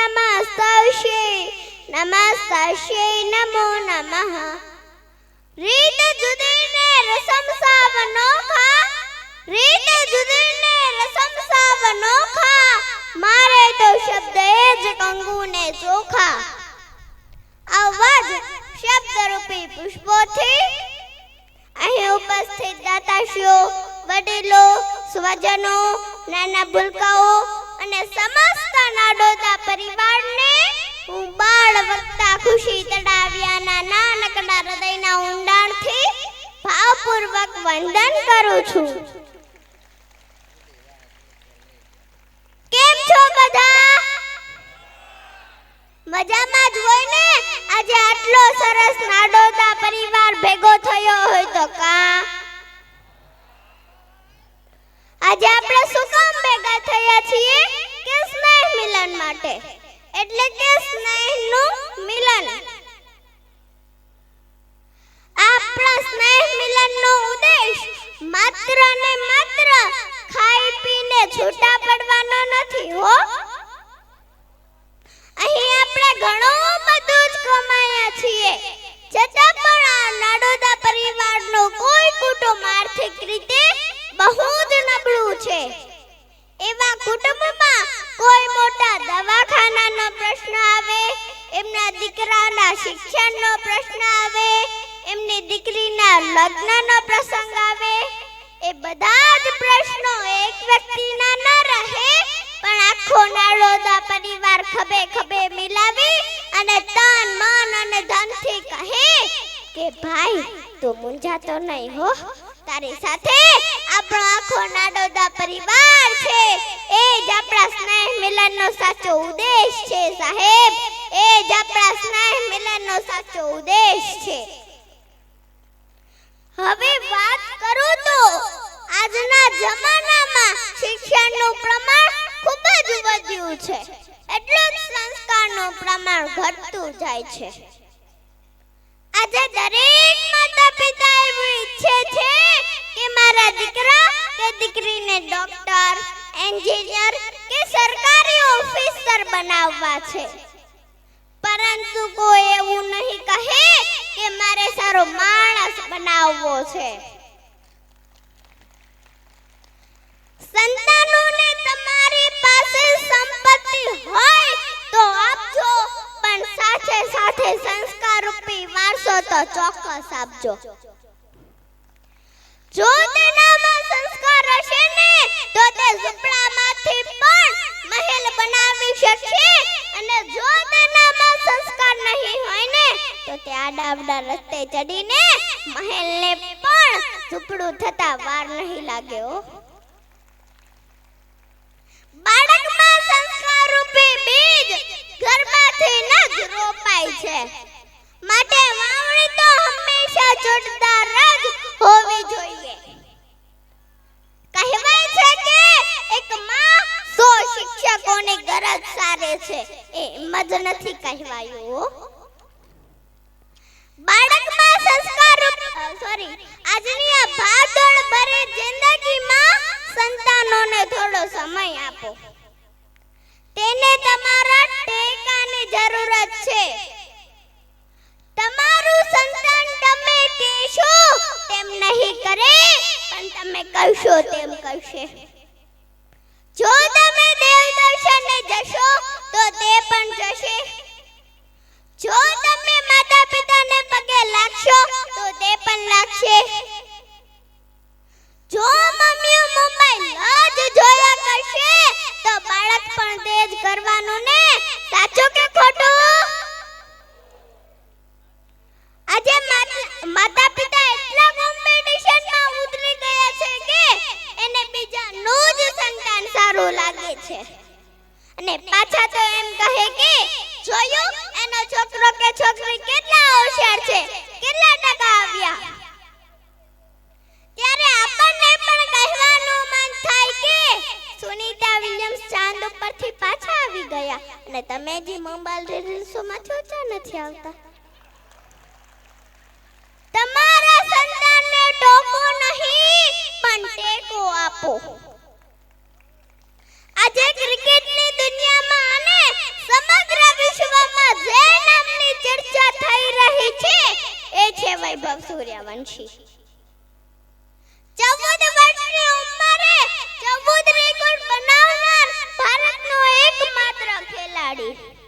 નમસ્તશ્ય નમસ્તશ્ય નમો નમઃ રીત જુદી ને રસમ સાવ નોખા રીત જુદી ને રસમ સાવ નોખા મારે તો શબ્દ એ જ કંગુ ને ચોખા અવાજ શબ્દ રૂપી પુષ્પોથી અહીં ઉપસ્થિત દાતાશ્રીઓ, વડીલો, સ્વજનો, નાના ભૂલકાઓ અને સમસ્ત નાડોદા પરિવારને હું બાળ ખુશી તડાવ્યાના નાનકડા હૃદયના ઊંડાણથી ભાવપૂર્વક વંદન કરું છું. કેમ છો બધા? મજામાં જ હોય ને? આજે આટલો સરસ નાડોદા પરિવાર ભેગો થયો હોય તો કા આજે આપણે શું કામ ભેગા થયા છીએ? કે સ્નેહ મિલન માટે. એટલે કે સ્નેહનું મિલન. દીકરાના શિક્ષણનો પ્રશ્ન આવે, એમની દીકરીના લગ્નનો પ્રસંગ આવે, એ બધા જ પ્રશ્નો એક વ્યક્તિના ન રહે, પણ આખો નાળોદા પરિવાર ખભે ખભે મિલાવી અને તન, મન અને ધનથી કહે કે, ભાઈ, તું મૂંઝાતો નહીં હો. તારી સાથે આપણો આખો નાડોદા પરિવાર છે. એ જ આપણા સ્નેહ મિલનનો સાચો ઉદ્દેશ છે, સાહેબ. એ જ આપણા સ્નેહ મિલનનો સાચો ઉદ્દેશ છે. હવે વાત કરું તો આજના જમાનામાં શિક્ષણનું પ્રમાણ ખૂબ જ વધ્યું છે. એટલું સંસ્કારનું પ્રમાણ ઘટતું જાય છે. આજે દરેક માતા પિતા એવું ઈચ્છે છે કે મારા દીકરા કે દીકરીને ડોક્ટર, એન્જિનિયર કે સરકારી ઓફિસર બનાવવા છે. પરંતુ કોઈ એવું નહીં કહે કે મારે સારો માણસ બનાવવો છે. સંતાનોને તમારી પાસે સંપત્તિ હોય તો આપજો, પણ સાથે સાથે સંસ્કાર રૂપી વારસો તો ચોક્કસ આપજો. જો તેનામાં સંસ્કાર હશે ને તો તે ઝૂંપડામાંથી પણ મહેલ બનાવી શકશે અને જો તેનામાં સંસ્કાર નહીં હોય ને તો તે આડા આડા રસ્તે ચડીને મહેલને પણ સુપડું થતા વાર નહીં લાગ્યો બાળકમાં સંસ્કાર રૂપી બીજ ગર્ભાથી ન જ રોપાય છે. માટે વાવણી તો હંમેશા જોરદાર જ હોવી જોઈએ. કહેવાય છે કે એક માં સો શિક્ષકોની ગરજ સારે છે. એમ જ નથી કહેવાયું હો. બાળકમાં સંસ્કાર સોરી આજની આ ભાગદોડ ભરી જિંદગીમાં સંતાનોને થોડો સમય આપો. તેને તમારા ટેકાની જરૂરત છે. તમારું સંતાન તમે કહેશો તેમ નહીં કરે, પણ તમે કહેશો તેમ કરશે. જો તમે દેવ દર્શને જશો, તો તે પણ જશે. જો તમે માતા પિતાને પગે લાગશો તો તે પણ લાગશે. આવતા? તમારા સંતાનને ટોકો નહીં, પણ ટેકો આપો. આજે ક્રિકેટની દુનિયામાં અને સમગ્ર વિશ્વમાં જે નામની ચર્ચા થઈ રહી છે, એ છે વૈભવ સૂર્યવંશી. ખેલાડી.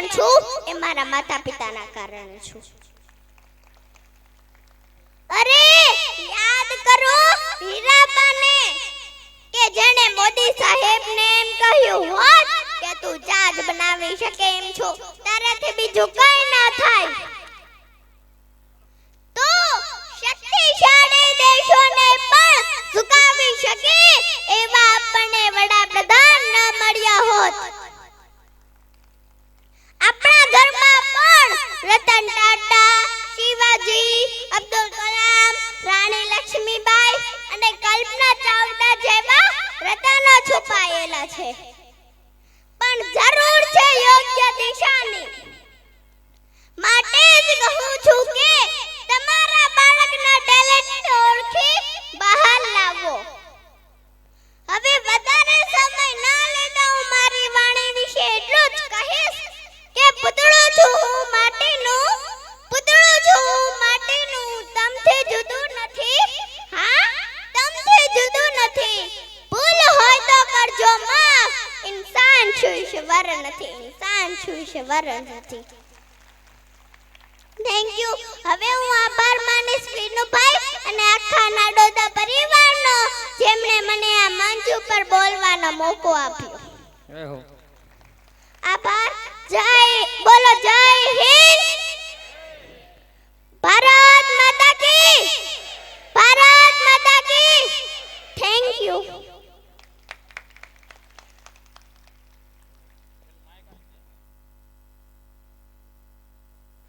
કંઈ છું, એ મારા માતા પિતાના કારણે છું. અરે, યાદ કરો, હીરાબાને, કે જેણે મોદી સાહેબને એમ કહ્યું હોત કે તું જાજ બનાવી શકે એમ છો, તારાથી બીજું કંઈ ના થાય. છુપાયેલા છે. પણ જરૂર છે યોગ્ય દિશાની. માટે જ કહું છું કે તમારા બાળકના ટેલેન્ટ ઓળખી બહાર લાવો. હવે વધારે સમય ન લેતા હું મારી વાણી વિશે એટલું જ કહીશ કે પૂતળું છું હું માટીનું, પૂતળું છું હું માટીનું, તમથી જુદું ઇન્સાન છું ઈશ્વર નથી ઇન્સાન છું ઈશ્વર નથી. થેન્ક યુ હવે હું આભાર માનીશ વિનુભાઈ અને આખા નાડોદા પરિવારનો જેમણે મને આ મંચ ઉપર બોલવાનો મોકો આપ્યો. આભાર. જય બોલો જય હિન્દ.